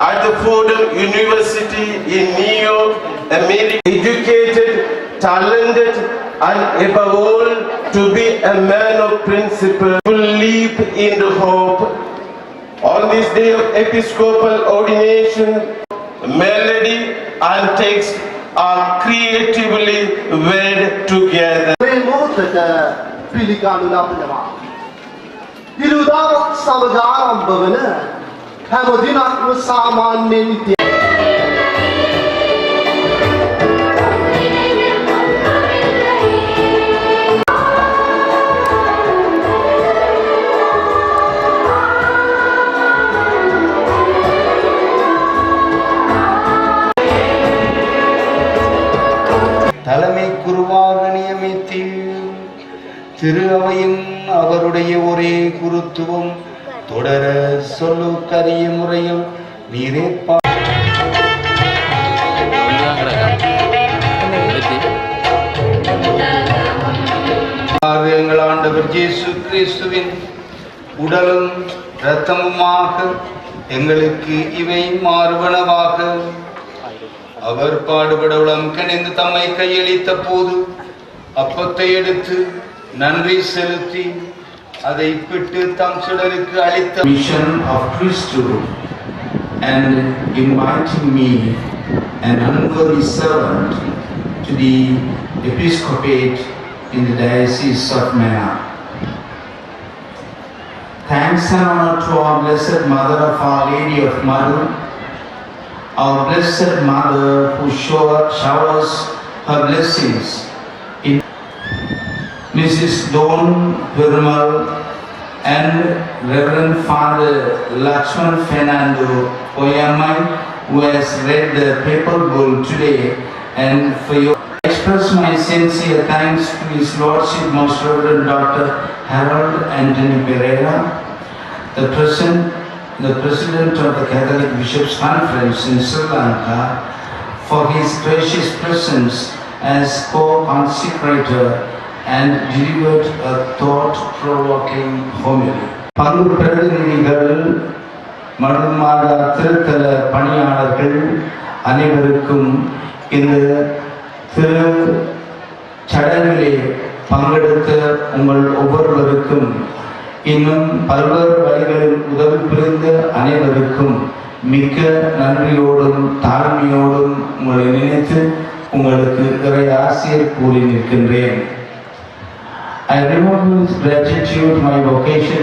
at the Fordham University in New York, America. Educated, talented, and above all, to be a man of principle, believe in the hope. On this day of Episcopal ordination, melody and text are creatively wed together. මේ මොහොතට පිළිගනු ලබනවා. ඉරුදාවක් සමග ආරම්භ වන හැම දිනක්ම සාමාන්‍ය නිත්‍ය தலைமை குருவாக நியமித்து திரு அவையின் அவருடைய ஒரே குருத்துவம் தொடர சொல்லுக்கரிய முறையில் நீரேற்பா எங்கள் ஆண்டவர் ஜேசு கிறிஸ்துவின் உடலும் இரத்தமுமாக எங்களுக்கு இவை மாறுவனவாக. அவர் பாடுபட உளம் கணிந்து தம்மை கையளித்த போது அப்பத்தை எடுத்து நன்றி செலுத்தி அதை பிட்டு தம் சிலருக்கு அளித்த mission of priesthood and inviting me, an unworthy servant, to the episcopate in the Diocese of Mena. Thanks and honor to our Blessed Mother of Our Lady of Madhu, our Blessed Mother who shower- showers her blessings in Mrs. Don Perumal and Reverend Father Lakshman Fernando Oyamai, who has read the papal bull today, and for your express my sincere thanks to His Lordship Most Reverend Dr. Harold Anthony Pereira, the President, the President of the Catholic Bishops' Conference in Sri Lanka, for his gracious presence as co-consecrator and delivered a thought-provoking homily. பங்கு பிரதிநிதிகள் மடுமாடா திருத்தல பணியாளர்கள் அனைவருக்கும் இந்த திரு சடங்கிலே பங்கெடுத்த உங்கள் ஒவ்வொருவருக்கும் இன்னும் பல்வேறு வழிகளில் உதவி புரிந்த அனைவருக்கும் மிக்க நன்றியோடும் தாழ்மையோடும் உங்களை நினைத்து உங்களுக்கு இறை ஆசிரியர் கூறி நிற்கின்றேன் I remember with gratitude my vocation